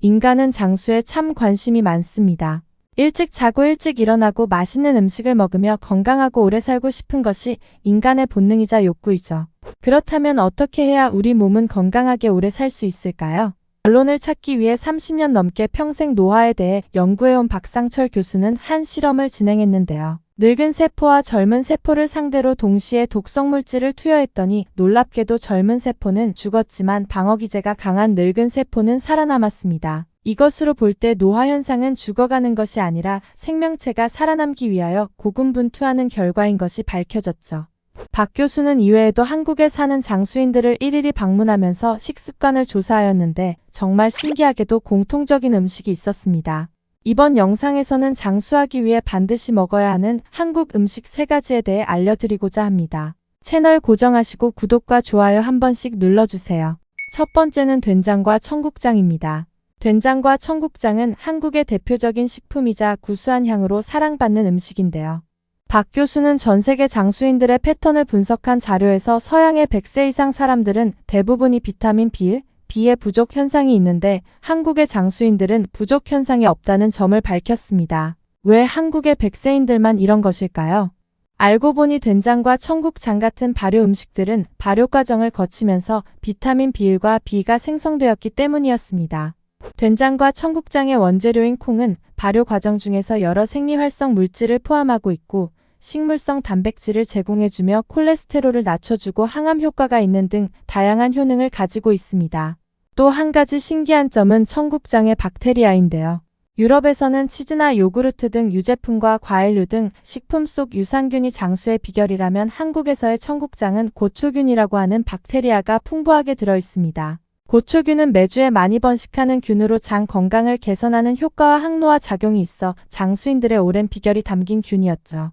인간은 장수에 참 관심이 많습니다. 일찍 자고 일찍 일어나고 맛있는 음식을 먹으며 건강하고 오래 살고 싶은 것이 인간의 본능이자 욕구이죠. 그렇다면 어떻게 해야 우리 몸은 건강하게 오래 살 수 있을까요? 결론을 찾기 위해 30년 넘게 평생 노화에 대해 연구해온 박상철 교수는 한 실험을 진행했는데요. 늙은 세포와 젊은 세포를 상대로 동시에 독성 물질을 투여했더니 놀랍게도 젊은 세포는 죽었지만 방어기제가 강한 늙은 세포는 살아남았습니다. 이것으로 볼 때 노화 현상은 죽어가는 것이 아니라 생명체가 살아남기 위하여 고군분투하는 결과인 것이 밝혀졌죠. 박 교수는 이외에도 한국에 사는 장수인들을 일일이 방문하면서 식습관을 조사하였는데 정말 신기하게도 공통적인 음식이 있었습니다. 이번 영상에서는 장수하기 위해 반드시 먹어야 하는 한국 음식 세 가지에 대해 알려드리고자 합니다. 채널 고정하시고 구독과 좋아요 한 번씩 눌러주세요. 첫 번째는 된장과 청국장입니다. 된장과 청국장은 한국의 대표적인 식품이자 구수한 향으로 사랑받는 음식인데요. 박 교수는 전 세계 장수인들의 패턴을 분석한 자료에서 서양의 100세 이상 사람들은 대부분이 비타민 B1, B의 부족 현상이 있는데 한국의 장수인들은 부족 현상이 없다는 점을 밝혔습니다. 왜 한국의 100세인들만 이런 것일까요? 알고 보니 된장과 청국장 같은 발효 음식들은 발효 과정을 거치면서 비타민 B1과 B가 생성되었기 때문이었습니다. 된장과 청국장의 원재료인 콩은 발효 과정 중에서 여러 생리활성 물질을 포함하고 있고 식물성 단백질을 제공해주며 콜레스테롤을 낮춰주고 항암 효과가 있는 등 다양한 효능을 가지고 있습니다. 또 한 가지 신기한 점은 청국장의 박테리아인데요. 유럽에서는 치즈나 요구르트 등 유제품과 과일류 등 식품 속 유산균이 장수의 비결이라면 한국에서의 청국장은 고초균이라고 하는 박테리아가 풍부하게 들어 있습니다. 고초균은 매주에 많이 번식하는 균으로 장 건강을 개선하는 효과와 항노화 작용이 있어 장수인들의 오랜 비결이 담긴 균이었죠.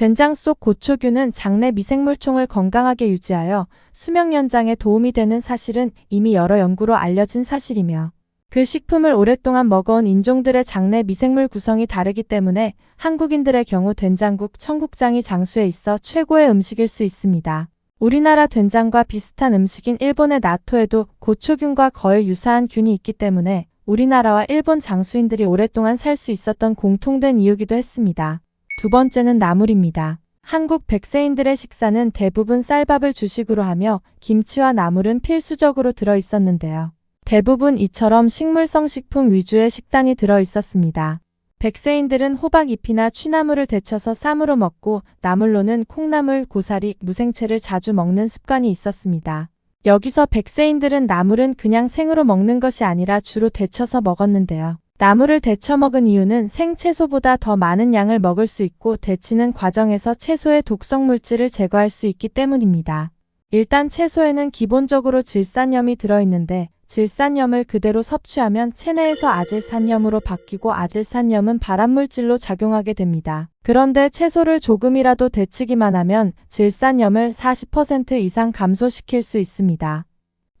된장 속 고초균은 장내 미생물총을 건강하게 유지하여 수명 연장에 도움이 되는 사실은 이미 여러 연구로 알려진 사실이며 그 식품을 오랫동안 먹어온 인종들의 장내 미생물 구성이 다르기 때문에 한국인들의 경우 된장국, 청국장이 장수에 있어 최고의 음식일 수 있습니다. 우리나라 된장과 비슷한 음식인 일본의 나토에도 고초균과 거의 유사한 균이 있기 때문에 우리나라와 일본 장수인들이 오랫동안 살 수 있었던 공통된 이유기도 했습니다. 두 번째는 나물입니다. 한국 백세인들의 식사는 대부분 쌀밥을 주식으로 하며 김치와 나물은 필수적으로 들어 있었는데요. 대부분 이처럼 식물성 식품 위주의 식단이 들어 있었습니다. 백세인들은 호박 잎이나 취나물을 데쳐서 쌈으로 먹고 나물로는 콩나물, 고사리, 무생채를 자주 먹는 습관이 있었습니다. 여기서 백세인들은 나물은 그냥 생으로 먹는 것이 아니라 주로 데쳐서 먹었는데요. 나물을 데쳐 먹은 이유는 생채소보다 더 많은 양을 먹을 수 있고 데치는 과정에서 채소의 독성 물질을 제거할 수 있기 때문입니다. 일단 채소에는 기본적으로 질산염이 들어있는데 질산염을 그대로 섭취하면 체내에서 아질산염으로 바뀌고 아질산염은 발암물질로 작용하게 됩니다. 그런데 채소를 조금이라도 데치기만 하면 질산염을 40% 이상 감소시킬 수 있습니다.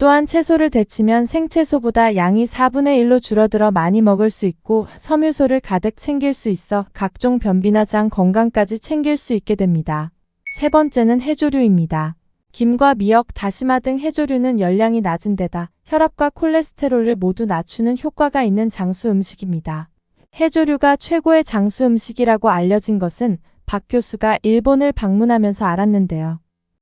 또한 채소를 데치면 생채소보다 양이 4분의 1로 줄어들어 많이 먹을 수 있고 섬유소를 가득 챙길 수 있어 각종 변비나 장 건강까지 챙길 수 있게 됩니다. 세 번째는 해조류입니다. 김과 미역, 다시마 등 해조류는 열량이 낮은 데다 혈압과 콜레스테롤을 모두 낮추는 효과가 있는 장수 음식입니다. 해조류가 최고의 장수 음식이라고 알려진 것은 박 교수가 일본을 방문하면서 알았는데요.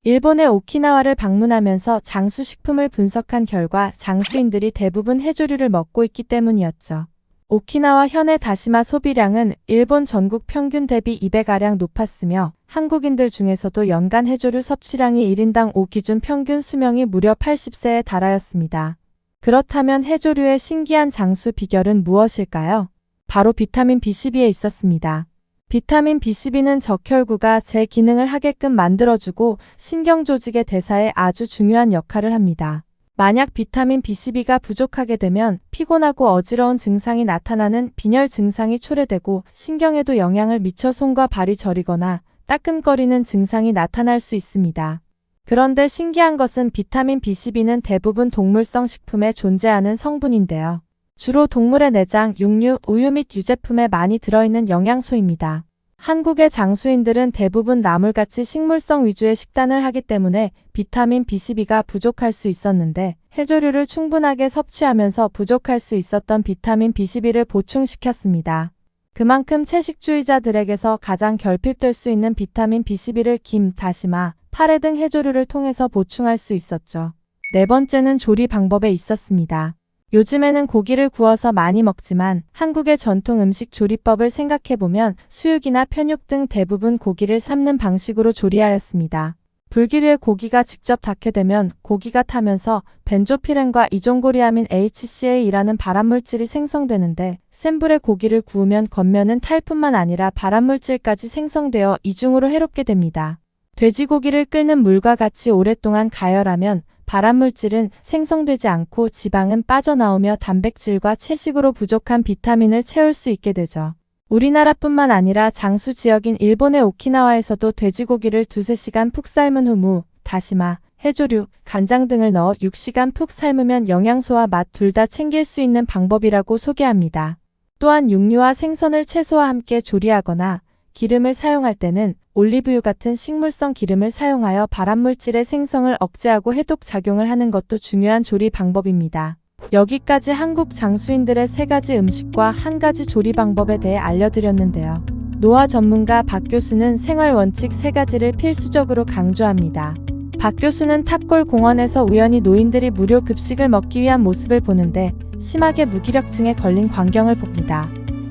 일본의 오키나와를 방문하면서 장수식품을 분석한 결과 장수인들이 대부분 해조류를 먹고 있기 때문이었죠. 오키나와 현의 다시마 소비량은 일본 전국 평균 대비 200가량 높았으며 한국인들 중에서도 연간 해조류 섭취량이 1인당 5 기준 평균 수명이 무려 80세에 달하였습니다. 그렇다면 해조류의 신기한 장수 비결은 무엇일까요? 바로 비타민 B12에 있었습니다. 비타민 B12는 적혈구가 제 기능을 하게끔 만들어주고 신경조직의 대사에 아주 중요한 역할을 합니다. 만약 비타민 B12가 부족하게 되면 피곤하고 어지러운 증상이 나타나는 빈혈 증상이 초래되고 신경에도 영향을 미쳐 손과 발이 저리거나 따끔거리는 증상이 나타날 수 있습니다. 그런데 신기한 것은 비타민 B12는 대부분 동물성 식품에 존재하는 성분인데요. 주로 동물의 내장, 육류, 우유 및 유제품에 많이 들어있는 영양소입니다. 한국의 장수인들은 대부분 나물같이 식물성 위주의 식단을 하기 때문에 비타민 B12가 부족할 수 있었는데 해조류를 충분하게 섭취하면서 부족할 수 있었던 비타민 B12를 보충시켰습니다. 그만큼 채식주의자들에게서 가장 결핍될 수 있는 비타민 B12를 김, 다시마, 파래 등 해조류를 통해서 보충할 수 있었죠. 네 번째는 조리 방법에 있었습니다. 요즘에는 고기를 구워서 많이 먹지만 한국의 전통 음식 조리법을 생각해보면 수육이나 편육 등 대부분 고기를 삶는 방식으로 조리하였습니다. 불기류에 고기가 직접 닿게 되면 고기가 타면서 벤조피렌과 이종고리아민 HCA이라는 발암물질이 생성되는데 센 불에 고기를 구우면 겉면은 탈 뿐만 아니라 발암물질까지 생성되어 이중으로 해롭게 됩니다. 돼지고기를 끓는 물과 같이 오랫동안 가열하면 발암물질은 생성되지 않고 지방은 빠져나오며 단백질과 채식으로 부족한 비타민을 채울 수 있게 되죠. 우리나라뿐만 아니라 장수 지역인 일본의 오키나와에서도 돼지고기를 두세 시간 푹 삶은 후 무, 다시마, 해조류, 간장 등을 넣어 6시간 푹 삶으면 영양소와 맛 둘 다 챙길 수 있는 방법이라고 소개합니다. 또한 육류와 생선을 채소와 함께 조리하거나 기름을 사용할 때는 올리브유 같은 식물성 기름을 사용하여 발암물질의 생성을 억제하고 해독 작용을 하는 것도 중요한 조리 방법입니다. 여기까지 한국 장수인들의 세 가지 음식과 한 가지 조리 방법에 대해 알려드렸는데요. 노화 전문가 박 교수는 생활 원칙 세 가지를 필수적으로 강조합니다. 박 교수는 탑골 공원에서 우연히 노인들이 무료 급식을 먹기 위한 모습을 보는데 심하게 무기력증에 걸린 광경을 봅니다.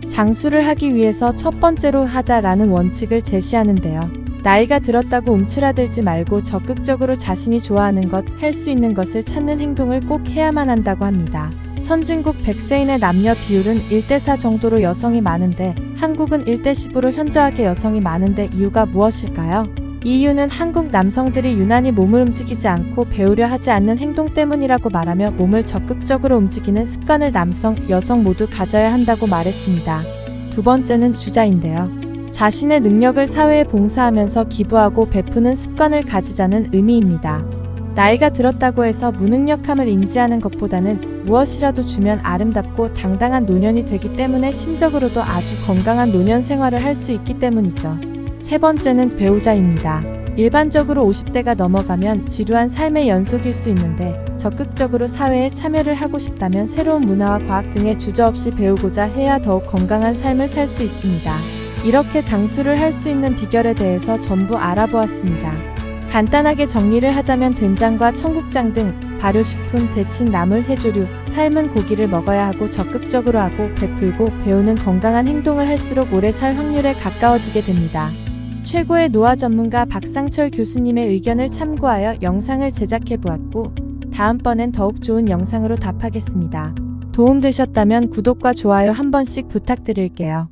장수를 하기 위해서 첫 번째로 하자라는 원칙을 제시하는데요. 나이가 들었다고 움츠라들지 말고 적극적으로 자신이 좋아하는 것, 할 수 있는 것을 찾는 행동을 꼭 해야만 한다고 합니다. 선진국 100세인의 남녀 비율은 1대4 정도로 여성이 많은데 한국은 1대10으로 현저하게 여성이 많은데 이유가 무엇일까요? 이 이유는 한국 남성들이 유난히 몸을 움직이지 않고 배우려 하지 않는 행동 때문이라고 말하며 몸을 적극적으로 움직이는 습관을 남성, 여성 모두 가져야 한다고 말했습니다. 두 번째는 주자인데요. 자신의 능력을 사회에 봉사하면서 기부하고 베푸는 습관을 가지자는 의미입니다. 나이가 들었다고 해서 무능력함을 인지하는 것보다는 무엇이라도 주면 아름답고 당당한 노년이 되기 때문에 심적으로도 아주 건강한 노년 생활을 할 수 있기 때문이죠. 세 번째는 배우자입니다. 일반적으로 50대가 넘어가면 지루한 삶의 연속일 수 있는데 적극적으로 사회에 참여를 하고 싶다면 새로운 문화와 과학 등에 주저없이 배우고자 해야 더욱 건강한 삶을 살 수 있습니다. 이렇게 장수를 할 수 있는 비결에 대해서 전부 알아보았습니다. 간단하게 정리를 하자면 된장과 청국장 등 발효식품, 데친 나물, 해조류, 삶은 고기를 먹어야 하고 적극적으로 하고 베풀고 배우는 건강한 행동을 할수록 오래 살 확률에 가까워지게 됩니다. 최고의 노화 전문가 박상철 교수님의 의견을 참고하여 영상을 제작해 보았고 다음번엔 더욱 좋은 영상으로 답하겠습니다. 도움되셨다면 구독과 좋아요 한 번씩 부탁드릴게요.